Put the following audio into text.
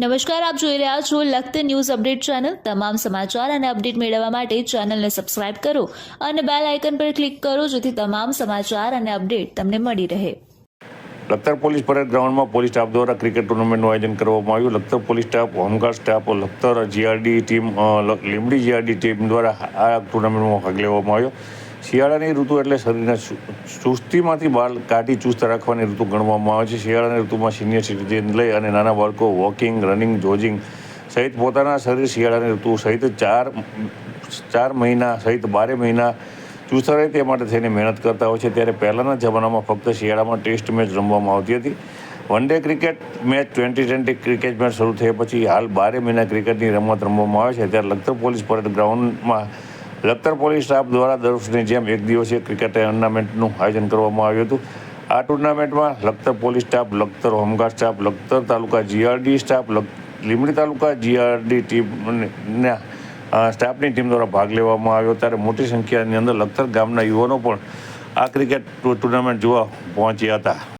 નમસ્કાર, આપ જોઈ રહ્યા છો લખત ન્યૂઝ અપડેટ ચેનલ. તમામ સમાચાર અને અપડેટ મેળવવા માટે ચેનલને સબસ્ક્રાઇબ કરો અને બેલ આઇકન પર ક્લિક કરો જેથી તમામ સમાચાર અને અપડેટ તમને મળી રહે. લખતર પોલીસ પરેડ ગ્રાઉન્ડમાં પોલીસ સ્ટાફ દ્વારા ક્રિકેટ ટુર્નામેન્ટનું આયોજન કરવામાં આવ્યું. Lakhtar police staff, home guard staff, Lakhtar GRD team Limdi GRD team દ્વારા આ ટુર્નામેન્ટમાં ભાગ લેવામાં આવ્યો. શિયાળાની ઋતુ એટલે શરીરના સુસ્તીમાંથી બહાર કાઢી ચુસ્ત રાખવાની ઋતુ ગણવામાં આવે છે. શિયાળાની ઋતુમાં સિનિયર સિટીઝન લઈ અને નાના બાળકો વોકિંગ, રનિંગ જોજિંગ સહિત પોતાના શરીર શિયાળાની ઋતુ સહિત ચાર ચાર મહિના સહિત બારે મહિના ચુસ્ત રહે તે માટે થઈને મહેનત કરતા હોય છે. ત્યારે પહેલાંના જમાનામાં ફક્ત શિયાળામાં ટેસ્ટ મેચ રમવામાં આવતી હતી. One day cricket match twenty twenty cricket match શરૂ થયા પછી હાલ બારે મહિના ક્રિકેટની રમત રમવામાં આવે છે. ત્યારે લખતર પોલીસ પરેડ ગ્રાઉન્ડમાં લખતર પોલીસ સ્ટાફ દ્વારા દર વર્ષની જેમ એક દિવસીય ક્રિકેટ ટુર્નામેન્ટનું આયોજન કરવામાં આવ્યું હતું. આ ટુર્નામેન્ટમાં Lakhtar police staff, Lakhtar home guard staff, Lakhtar taluka GRD staff Limbdi taluka GRD ટીમના સ્ટાફની ટીમ દ્વારા ભાગ લેવામાં આવ્યો. ત્યારે મોટી સંખ્યાની અંદર લખતર ગામના યુવાનો પણ આ ક્રિકેટ ટુર્નામેન્ટ જોવા પહોંચ્યા હતા.